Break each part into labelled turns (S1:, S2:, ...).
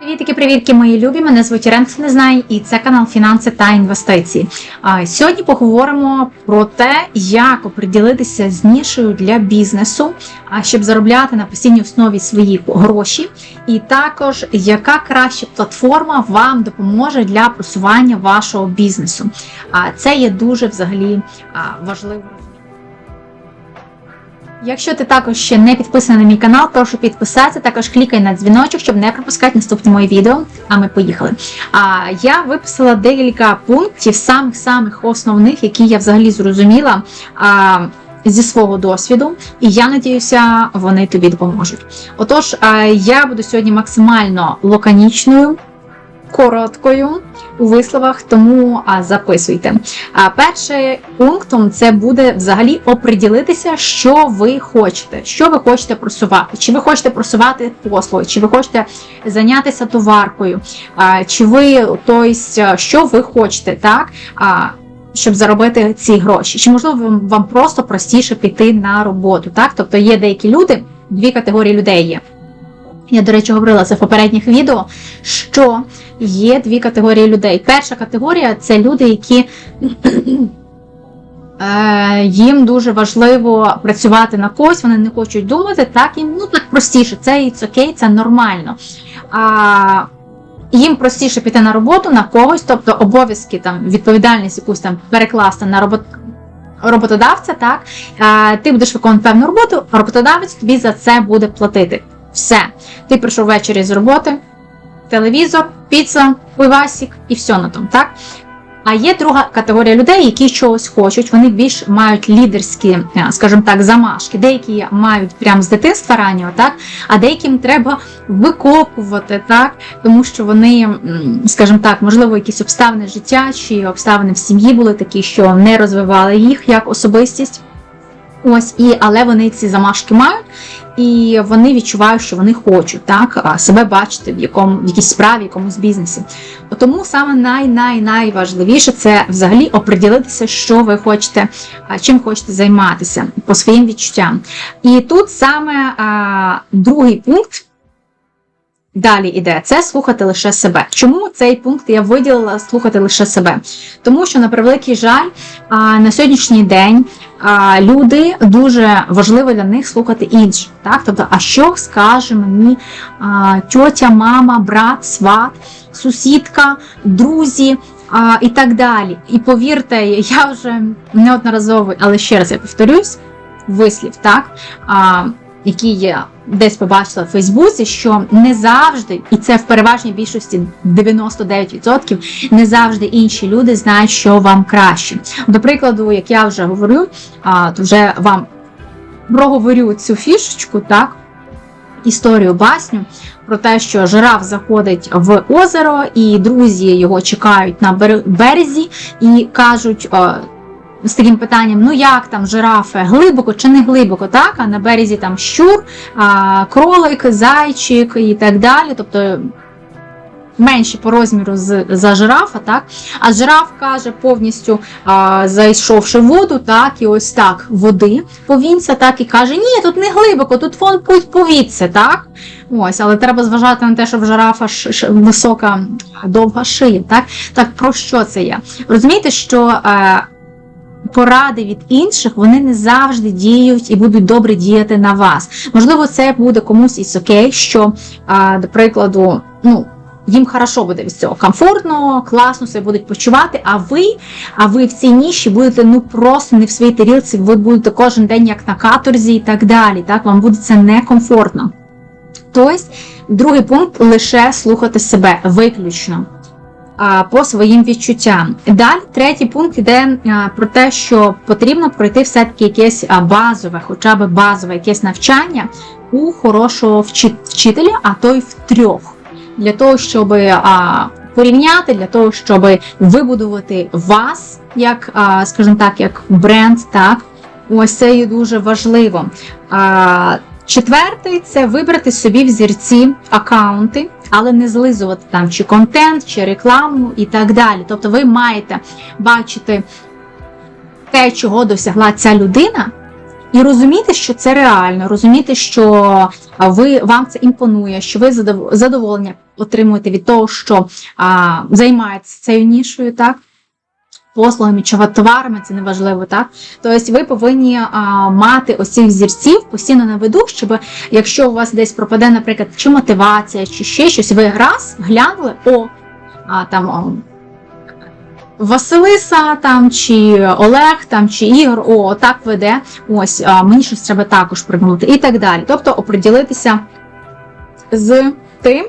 S1: Привітки, привітки, мої любі! Мене звуть Ірен, хто не знає, і це канал Фінанси та інвестиції. А сьогодні поговоримо про те, як оприділитися з нішею для бізнесу, а щоб заробляти на постійній основі свої гроші, і також яка краща платформа вам допоможе для просування вашого бізнесу. А це є дуже взагалі важливо. Якщо ти також ще не підписаний на мій канал, прошу підписатися. Також клікай на дзвіночок, щоб не пропускати наступні мої відео. А ми поїхали. А я виписала декілька пунктів, самих самих основних, які я взагалі зрозуміла. А, Зі свого досвіду, і я надіюся, вони тобі допоможуть. Отож, я буду сьогодні максимально лаконічною, короткою у висловах, тому а, записуйте. А першим пунктом це буде взагалі оприділитися, що ви хочете, що ви хочете просувати. Чи ви хочете просувати послуги, чи ви хочете зайнятися товаркою, а, чи ви тобто, що ви хочете, так? А, щоб заробити ці гроші, чи можливо вам, просто простіше піти на роботу, так? Тобто є деякі люди, дві категорії людей є. Я, до речі, говорила це в попередніх відео, що є дві категорії людей. Перша категорія це люди, які е, їм дуже важливо працювати на когось, вони не хочуть думати, так їм ну так простіше, це it's окей, це нормально. А, їм простіше піти на роботу на когось, тобто обов'язки, там, відповідальність якусь там перекласти на робот... роботодавця, так, ти будеш виконувати певну роботу, роботодавець тобі за це буде платити. Все. Ти прийшов ввечері з роботи, телевізор, піца, пивасик і все на тому, так? А є друга категорія людей, які чогось хочуть, вони більш мають лідерські, скажімо так, замашки. Деякі мають прямо з дитинства раннього, так, а деяким треба викопувати, так, тому що вони, скажімо так, можливо, якісь обставини життя чи обставини в сім'ї були такі, що не розвивали їх як особистість. Ось і але вони ці замашки мають, і вони відчувають, що вони хочуть так себе бачити в якому в якійсь справі, в якомусь бізнесі. Тому саме най найважливіше це взагалі оприділитися, що ви хочете, чим хочете займатися по своїм відчуттям. І тут саме а, другий пункт. Далі іде це слухати лише себе. Чому цей пункт я виділила слухати лише себе? Тому що, на превеликий жаль, на сьогоднішній день люди дуже важливо для них слухати інших. Так? Тобто, а що скаже мені тьотя, мама, брат, сват, сусідка, друзі і так далі. І повірте, я вже неодноразово, але ще раз я повторюсь, вислів, так? Які я десь побачила в Фейсбуці, що не завжди, і це в переважній більшості 99%, не завжди інші люди знають, що вам краще. До прикладу, як я вже говорю, то вже вам проговорю цю фішечку, так, історію басню. Про те, що жираф заходить в озеро, і друзі його чекають на березі і кажуть з таким питанням: ну як там жирафи, глибоко чи не глибоко, так? А на березі там щур, а, кролик, зайчик і так далі. Тобто менші по розміру з, за жирафа, так? А жираф каже, повністю а, зайшовши в воду, так, і ось так води повінця, так, і каже, ні, тут не глибоко, тут фон повіться, так? Ось, але треба зважати на те, що в жирафа ш, ш, висока довга шия. Так, Так про що це є? Розумієте, що. А, поради від інших, вони не завжди діють і будуть добре діяти на вас. Можливо, це буде комусь із окей, що, а, до прикладу, ну. Їм хорошо буде від цього комфортно, класно себе будуть почувати. А ви, а ви в цій ніші будете ну просто не в своїй тарілці, ви будете кожен день як на каторзі і так далі. Так, вам буде це некомфортно. Тобто, другий пункт лише слухати себе виключно по своїм відчуттям. Далі третій пункт йде про те, що потрібно пройти все-таки якесь базове, хоча б базове якесь навчання у хорошого вчителя, а то й в трьох. Для того, щоб порівняти, для того, щоб вибудувати вас, як, скажімо так, як бренд, так. Ось це є дуже важливо. Четвертий це вибрати собі взірці аккаунти, але не злизувати там чи контент, чи рекламу і так далі. Тобто ви маєте бачити те, чого досягла ця людина, І розуміти, що це реально, розуміти, що ви вам це імпонує, що ви задоволення отримуєте від того, що а, займаєтеся цією нішою, так? Послугами чи товарами, це неважливо, так? Тобто ви повинні а, мати ось цих зірців постійно на виду, щоб якщо у вас десь пропаде, наприклад, чи мотивація, чи ще щось, ви раз глянули, о, а, там о, Василиса там, чи Олег там, чи Ігор, о, так веде, ось а, мені щось треба також пригнути і так далі. Тобто оприділитися з тим,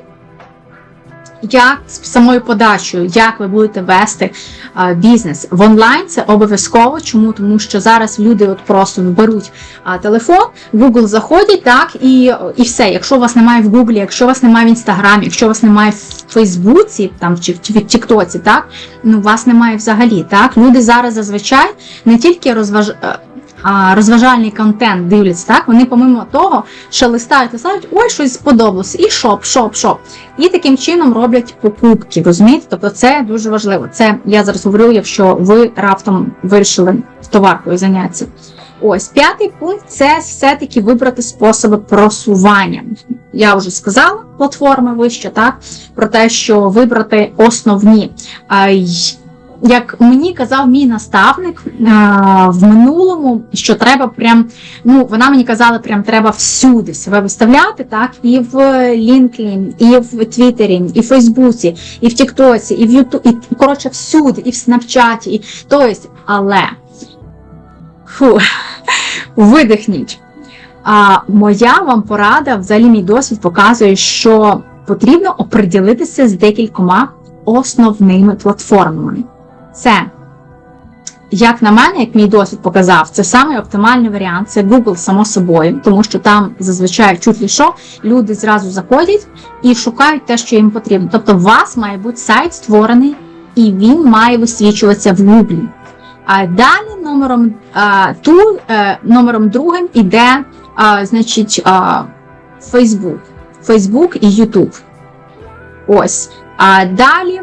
S1: як з самою подачею, як ви будете вести а, бізнес в онлайн, це обов'язково. Чому? Тому що зараз люди от просто беруть а, телефон, в Google заходять, так і, і все. Якщо вас немає в Google, якщо вас немає в Інстаграмі, якщо вас немає в Фейсбуці, там чи в Тіктоці, так ну вас немає взагалі. Так люди зараз зазвичай не тільки розваж. Розважальний контент дивляться, так вони помимо того, що листають, листають, ой, щось сподобалося, і шоп, шоп, шоп. І таким чином роблять покупки, розумієте? Тобто це дуже важливо. Це я зараз говорю, якщо ви раптом вирішили товаркою зайнятися. Ось п'ятий пункт це все-таки вибрати способи просування. Я вже сказала, платформи вище, так про те, що вибрати основні. Як мені казав мій наставник а, в минулому, що треба прям, ну вона мені казала, прям треба всюди себе виставляти, так і в LinkedIn, і в Твіттері, і в Фейсбуці, і в Тіктоці, і в Ютуб, і коротше всюди, і в Снапчаті, і тобто, але фу, видихніть. А моя вам порада, взагалі мій досвід показує, що потрібно оприділитися з декількома основними платформами. Це, як на мене, як мій досвід показав, це самий оптимальний варіант. Це Google, само собою, тому що там зазвичай чуть ли що, люди зразу заходять і шукають те, що їм потрібно. Тобто, у вас має бути сайт створений, і він має висвічуватися в Google. А далі номером а, ту, е, номером другим іде а, значить, а, Facebook. Facebook і YouTube. Ось. А далі,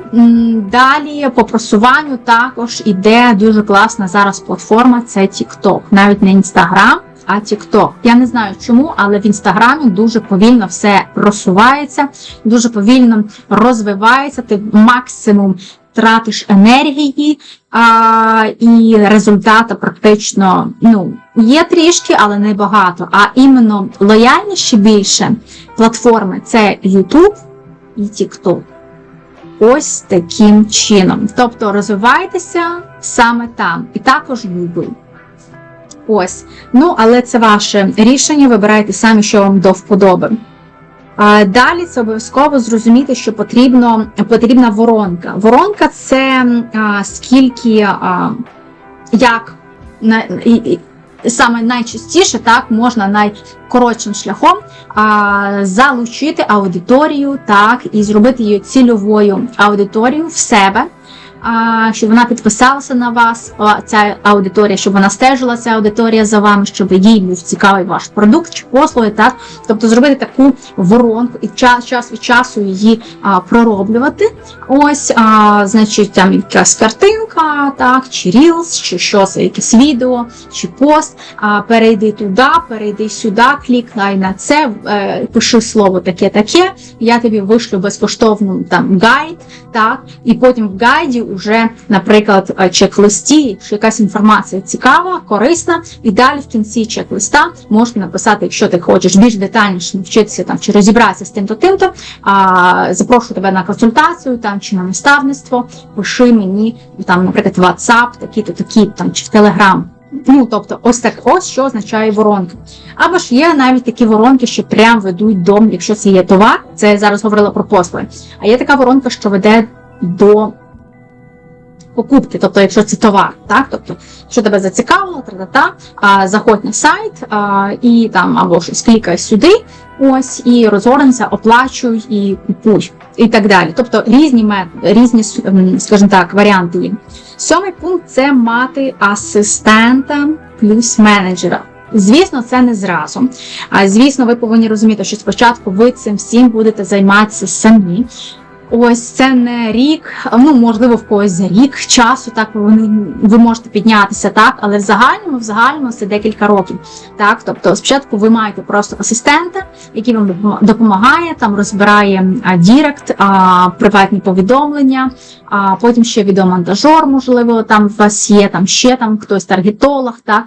S1: далі по просуванню також іде дуже класна зараз платформа це TikTok. Навіть не Instagram, а TikTok. Я не знаю чому, але в інстаграмі дуже повільно все просувається, дуже повільно розвивається. Ти максимум тратиш енергії, а, і результата практично ну, є трішки, але не багато. А іменно лояльніші більше платформи це YouTube і TikTok. Ось таким чином. Тобто розвивайтеся саме там, і також Google. Ось. Ну, але це ваше рішення. Вибирайте самі, що вам до вподоби. Далі це обов'язково зрозуміти, що потрібно, потрібна воронка. Воронка це а, скільки, а, як на, і, саме найчастіше так можна найкоротшим шляхом а, залучити аудиторію, так, і зробити її цільовою аудиторією в себе. Щоб вона підписалася на вас, ця аудиторія, щоб вона стежила ця аудиторія за вами, щоб їй був цікавий ваш продукт чи послуги, так тобто зробити таку воронку і час, час від часу її а, пророблювати. Ось, а, значить, там якась картинка, так, чи Reels, чи щось, якесь відео, чи пост. А, перейди туди, перейди сюди, клікай на це, е, пиши слово таке-таке. Я тобі вишлю безкоштовну там гайд, так, і потім в гайді вже, наприклад, е, чек-листі, чи якась інформація цікава, корисна, і далі в кінці чек-листа можна написати, якщо ти хочеш більш детальніше навчитися там чи розібратися з тим-то тим-то, а, запрошую тебе на консультацію там чи на наставництво, пиши мені там, наприклад, WhatsApp, такі-то такі там чи в Telegram. Ну, тобто, ось так, ось що означає воронка. Або ж є навіть такі воронки, що прям ведуть до, якщо це є товар, це я зараз говорила про послуги. А є така воронка, що веде до покупки, тобто, якщо це товар, так, тобто, що тебе зацікавило, та-та-та, а, заходь на сайт а, і там або щось клікай сюди, ось, і розгорнеться, оплачуй і купуй, і так далі. Тобто різні різні, ем, скажімо так, варіанти є. Сьомий пункт це мати асистента плюс менеджера. Звісно, це не зразу. А звісно, ви повинні розуміти, що спочатку ви цим всім будете займатися самі. Ось це не рік, ну можливо, в когось за рік часу, так ви, ви можете піднятися, так, але в загальному, в загальному це декілька років. Так, тобто спочатку ви маєте просто асистента, який вам допомагає, там розбирає Дірект, приватні повідомлення, а потім ще відеомонтажер, можливо, там у вас є, там ще там хтось таргетолог, так.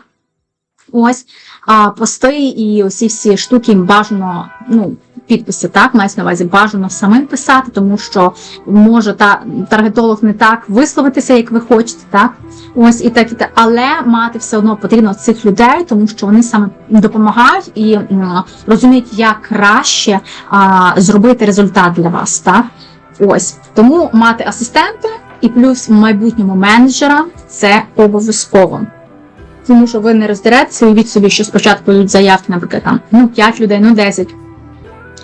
S1: Ось а пости і усі всі штуки бажано, ну, підписи, так, мається на увазі бажано самим писати, тому що може та таргетолог не так висловитися, як ви хочете, так. Ось і так, і так. але мати все одно потрібно цих людей, тому що вони саме допомагають і м, розуміють, як краще а, зробити результат для вас, так. Ось тому мати асистента і плюс в майбутньому менеджера це обов'язково. Тому що ви не роздеретеся, уявіть собі, що спочатку йдуть заявки, наприклад, там ну 5 людей, ну 10.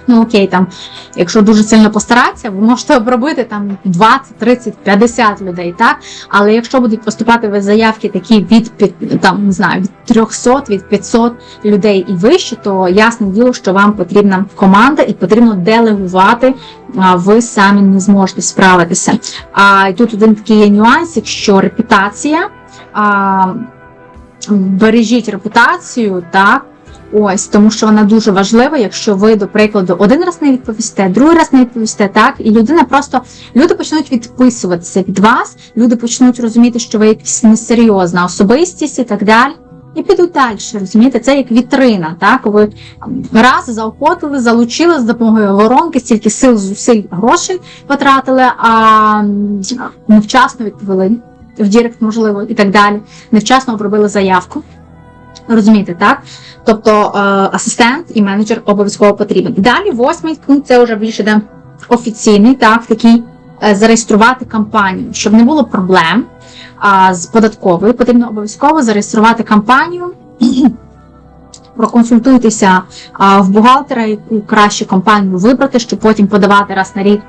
S1: Ну окей, там, якщо дуже сильно постаратися, ви можете обробити там 20, 30, 50 людей, так? Але якщо будуть поступати ви заявки такі від там, не знаю, від 300, від 500 людей і вище, то ясне діло, що вам потрібна команда і потрібно делегувати, ви самі не зможете справитися. А і тут один такий є нюансик, що репутація. А, бережіть репутацію, так. Ось, тому що вона дуже важлива, якщо ви, до прикладу, один раз не відповісте, другий раз не відповісте, так, і людина просто люди почнуть відписуватися від вас, люди почнуть розуміти, що ви якась несерйозна особистість і так далі. І підуть далі, розумієте, це як вітрина, так? Ви раз заохотили, залучили з допомогою воронки, стільки сил, зусиль, грошей потратили, а невчасно відповіли в Дірект, можливо, і так далі. Невчасно обробили заявку. Розумієте, так? Тобто е, асистент і менеджер обов'язково потрібен. Далі восьмий пункт це вже більше де офіційний, так, такий е, зареєструвати кампанію, щоб не було проблем з податковою. Потрібно обов'язково зареєструвати кампанію. Проконсультуйтеся а, в бухгалтера, яку краще компанію вибрати, щоб потім подавати раз на рік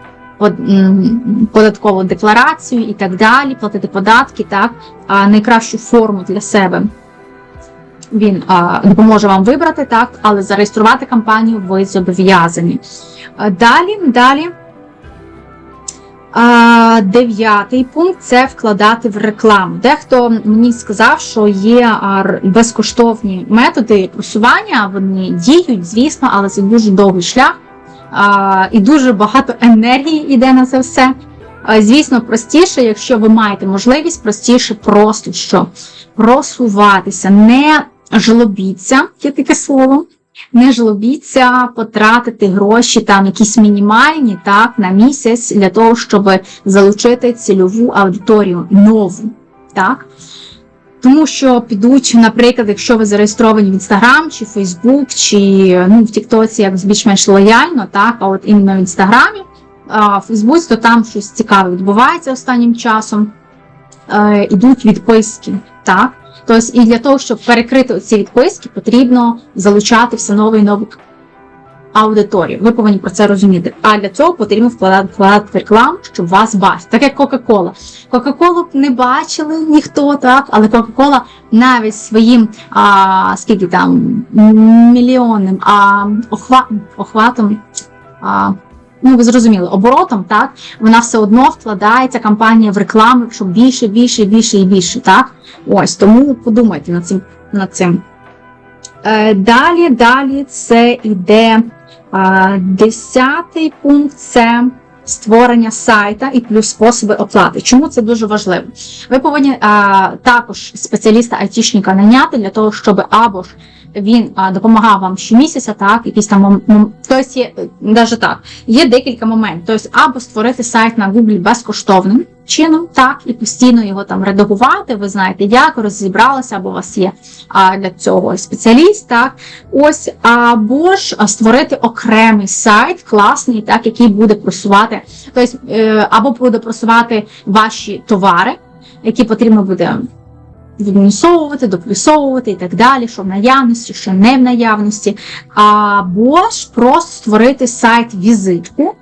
S1: податкову декларацію і так далі, платити податки, так, а найкращу форму для себе він а, допоможе вам вибрати, так, але зареєструвати кампанію ви зобов'язані. Далі, далі. Дев'ятий пункт це вкладати в рекламу. Дехто мені сказав, що є безкоштовні методи просування, вони діють, звісно, але це дуже довгий шлях і дуже багато енергії йде на це все. Звісно, простіше, якщо ви маєте можливість, простіше просто що просуватися, не жлобіться, є таке слово. Не жлобіться потратити гроші там якісь мінімальні так на місяць для того, щоб залучити цільову аудиторію нову. Так? Тому що підуть, наприклад, якщо ви зареєстровані в Instagram чи Facebook, чи ну, в TikTok як більш-менш лояльно, так, а от іменно в Інстаграмі, а в Фейсбуці, то там щось цікаве відбувається останнім часом. Е, ідуть відписки, так? Тобто, і для того, щоб перекрити ці відписки, потрібно залучати все нову і нову аудиторію. Ви повинні про це розуміти. А для цього потрібно вкладати, вкладати рекламу, щоб вас бачити. Так як Кока-Кола. Кока-Колу б не бачили ніхто, так, але Кока-Кола навіть своїм а, скільки там мільйонним а, охва, охватом. А, Ну, ви зрозуміли, оборотом, так, вона все одно вкладається кампанія в рекламу, щоб більше, більше, більше і більше, так? Ось, тому подумайте над цим. Над цим. Е, далі, далі це йде е, десятий пункт це створення сайта і плюс способи оплати. Чому це дуже важливо? Ви повинні е, також спеціаліста айтішника наняти для того, щоб або ж він а, допомагав вам щомісяця, так, якісь там тобто є навіть так. Є декілька моментів. Тобто, або створити сайт на Google безкоштовним чином, так, і постійно його там редагувати. Ви знаєте, як розібралися, або у вас є а, для цього спеціаліст, так. Ось, або ж створити окремий сайт, класний, так, який буде просувати, тобто, е, або буде просувати ваші товари, які потрібно буде відмінусовувати, доплюсовувати і так далі, що в наявності, що не в наявності, або ж просто створити сайт-візитку,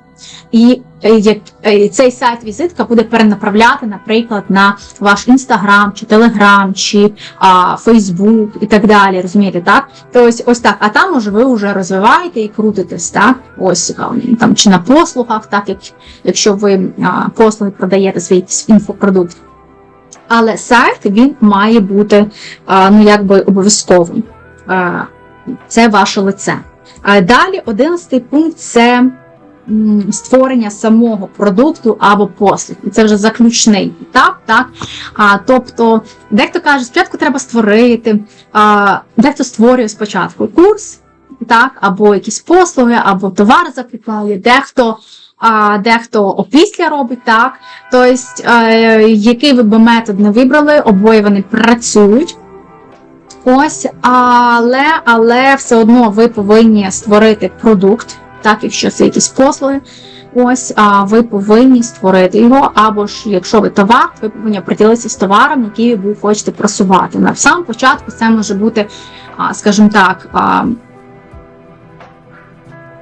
S1: і е, е, цей сайт-візитка буде перенаправляти, наприклад, на ваш інстаграм, чи телеграм, чи а, Фейсбук і так далі. Розумієте, так? То ось ось так. А там уже ви вже розвиваєте і крутитесь, так? Ось там чи на послугах, так як якщо ви а, послуги продаєте свій якийсь інфопродукт. Але сайт він має бути ну якби обов'язковим. Це ваше лице. Далі, одинадцятий пункт це створення самого продукту або послуг. І Це вже заключний етап. Так? Тобто, дехто каже, спочатку треба створити, дехто створює спочатку курс, так, або якісь послуги, або товар закупляє, дехто. А дехто опісля робить так. Тобто, е, який ви б метод не вибрали, обоє вони працюють. Ось, але, але все одно ви повинні створити продукт, так, якщо це якісь послуги. Ось, а ви повинні створити його, або ж якщо ви товар, ви повинні приділитися з товаром, який ви хочете просувати. На самому початку це може бути, скажімо так,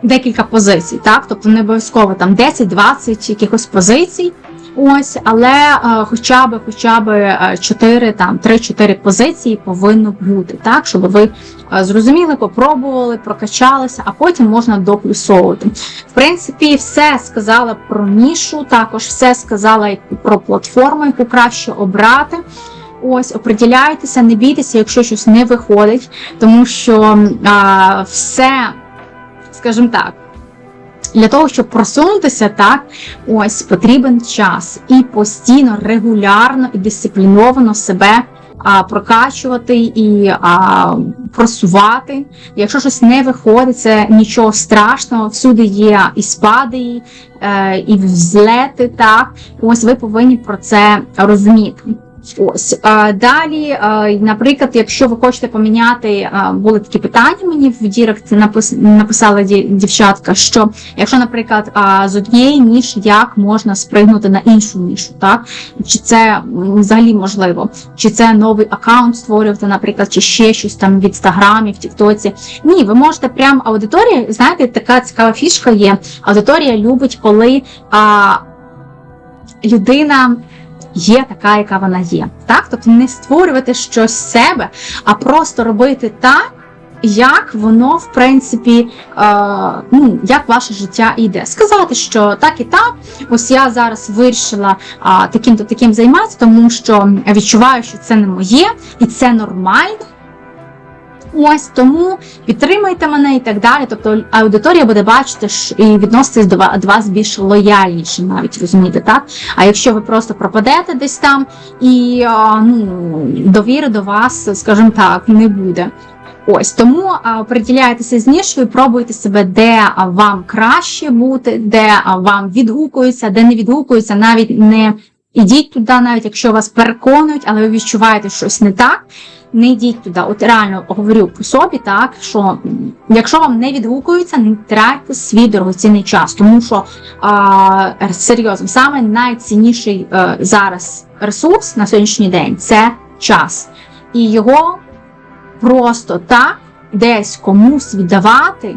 S1: декілька позицій, так? Тобто не обов'язково там 10-20 якихось позицій. Ось, але е, хоча б хоча б 4, там 3-4 позиції повинно бути, так, щоб ви е, зрозуміли, попробували, прокачалися, а потім можна доплюсовувати. В принципі, все сказала про нішу, також все сказала про платформу, яку краще обрати. Ось, оприділяйтеся, не бійтеся, якщо щось не виходить, тому що а, все, скажімо так. Для того, щоб просунутися, так, ось потрібен час і постійно, регулярно і дисципліновано себе а, прокачувати і а, просувати. Якщо щось не виходить, це нічого страшного, всюди є і спади, е, і взлети. Так, ось ви повинні про це розуміти. Ось а, далі, а, наприклад, якщо ви хочете поміняти, а, були такі питання мені в Дірект напис, написала дівчатка, що якщо, наприклад, а, з однієї ніші як можна спригнути на іншу нішу, так чи це взагалі можливо, чи це новий аккаунт створювати, наприклад, чи ще щось там в інстаграмі, в Тіктоці. Ні, ви можете прям аудиторія, знаєте, така цікава фішка є. Аудиторія любить, коли а, людина є така, яка вона є. Так? Тобто не створювати щось з себе, а просто робити так, як воно, в принципі, е, ну, як ваше життя йде. Сказати, що так і так, ось я зараз вирішила таким-то таким займатися, тому що відчуваю, що це не моє, і це нормально. Ось тому підтримайте мене і так далі. Тобто аудиторія буде бачити і відноситись до вас більш лояльніше, навіть розумієте, так? А якщо ви просто пропадете десь там і ну, довіри до вас, скажімо так, не буде. Ось тому а, приділяйтеся з нішою, пробуйте себе, де вам краще бути, де вам відгукується, де не відгукується, навіть не ідіть туди, навіть якщо вас переконують, але ви відчуваєте щось не так. Не йдіть туди. От реально говорю по собі, так що якщо вам не відгукується, не тратьте свій дорогоцінний час, тому що а, серйозно, саме найцінніший е, зараз ресурс на сьогоднішній день це час. І його просто так десь комусь віддавати,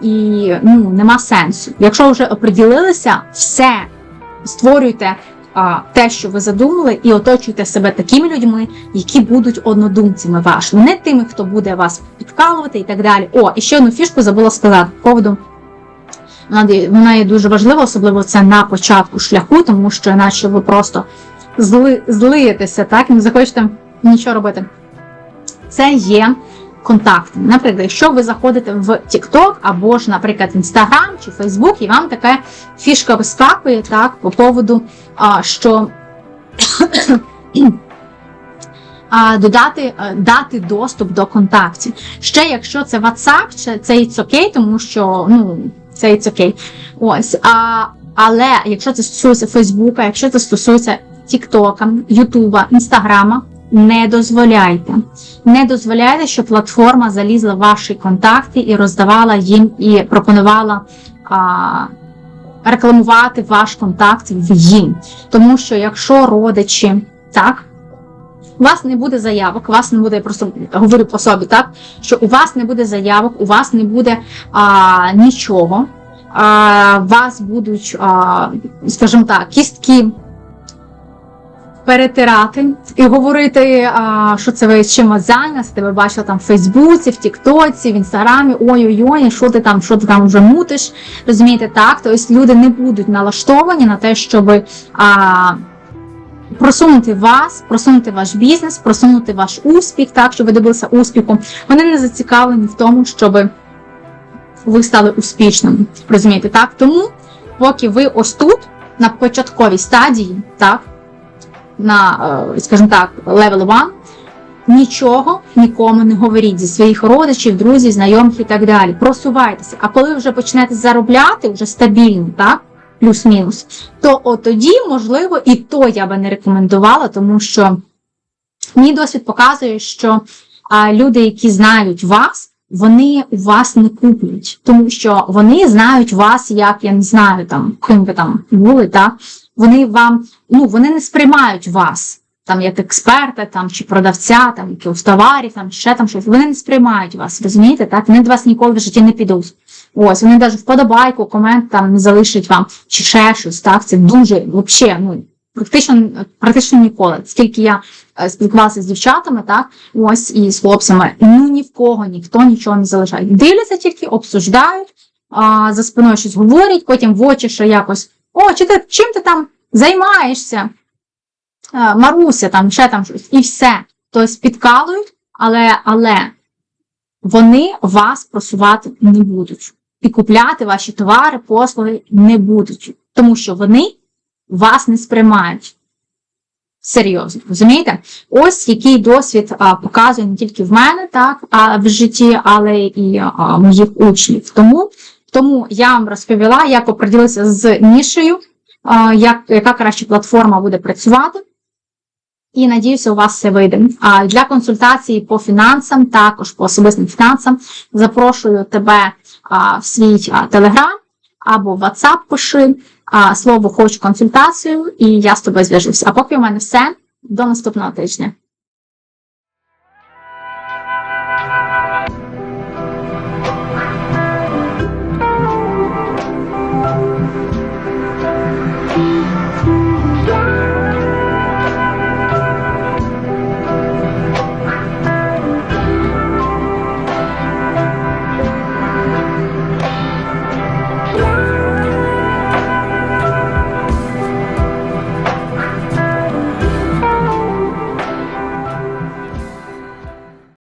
S1: і ну, нема сенсу. Якщо вже оприділилися, все створюйте а, те, що ви задумали, і оточуйте себе такими людьми, які будуть однодумцями вашими, не тими, хто буде вас підкалувати і так далі. О, і ще одну фішку забула сказати поводу. Вона, є- дуже важлива, особливо це на початку шляху, тому що іначе ви просто зли, злиєтеся, так, і не захочете нічого робити. Це є контакти. Наприклад, якщо ви заходите в TikTok або ж, наприклад, Instagram чи Facebook, і вам така фішка вискакує так, по поводу, а, що додати, дати доступ до контактів. Ще якщо це WhatsApp, це, it's окей, тому що ну, це it's окей. Ось. А, але якщо це стосується Фейсбука, якщо це стосується Тіктока, Ютуба, Інстаграма, не дозволяйте. Не дозволяйте, щоб платформа залізла в ваші контакти і роздавала їм і пропонувала а, рекламувати ваш контакт в їм. Тому що якщо родичі, так, у вас не буде заявок, у вас не буде, я просто говорю по собі, так, що у вас не буде заявок, у вас не буде а, нічого. а, вас будуть, а, скажімо так, кістки перетирати і говорити, а, що це ви з чим вас зайнялися, тебе бачила там в Фейсбуці, в Тіктоці, в Інстаграмі, ой-ой-ой, що ти там, що ти там вже мутиш. Розумієте, так? Тобто люди не будуть налаштовані на те, щоб а, просунути вас, просунути ваш бізнес, просунути ваш успіх, так, щоб ви добилися успіху. Вони не зацікавлені в тому, щоб ви стали успішними. Розумієте, так? Тому, поки ви ось тут, на початковій стадії, так, на, е, скажімо так, level 1, нічого нікому не говоріть зі своїх родичів, друзів, знайомих і так далі. Просувайтеся. А коли вже почнете заробляти вже стабільно, так? Плюс-мінус, то от тоді, можливо, і то я би не рекомендувала, тому що мій досвід показує, що а, люди, які знають вас, вони у вас не куплять, тому що вони знають вас, як я не знаю, там ким ви там були, так? Вони вам, ну вони не сприймають вас там як експерта, там чи продавця, там якихось товарів, там ще там щось. Вони не сприймають вас, розумієте? Так вони до вас ніколи в житті не підуть. Ось вони навіть вподобайку, комент там не залишать вам чи ще щось. Так, це дуже взагалі, ну практично практично ніколи. Скільки я е, спілкувалася з дівчатами, так ось і з хлопцями, ну ні в кого ніхто нічого не залишає. Дивляться тільки, обсуждають, а, за спиною щось говорять, потім в очі що якось. О, чи ти чим ти там займаєшся? Е, Маруся, там ще там щось, і все. Тобто підкалують, але, але вони вас просувати не будуть. І купляти ваші товари, послуги не будуть, тому що вони вас не сприймають. Серйозно, розумієте? Ось який досвід а, показує не тільки в мене, так, а в житті, але і а, моїх учнів. Тому, тому я вам розповіла, як оприділитися з нішею, як, яка краще платформа буде працювати. І надіюся, у вас все вийде. А для консультації по фінансам, також по особистим фінансам, запрошую тебе а, в свій а, телеграм або WhatsApp пиши а, слово хочу консультацію, і я з тобою зв'яжуся. А поки у мене все. До наступного тижня.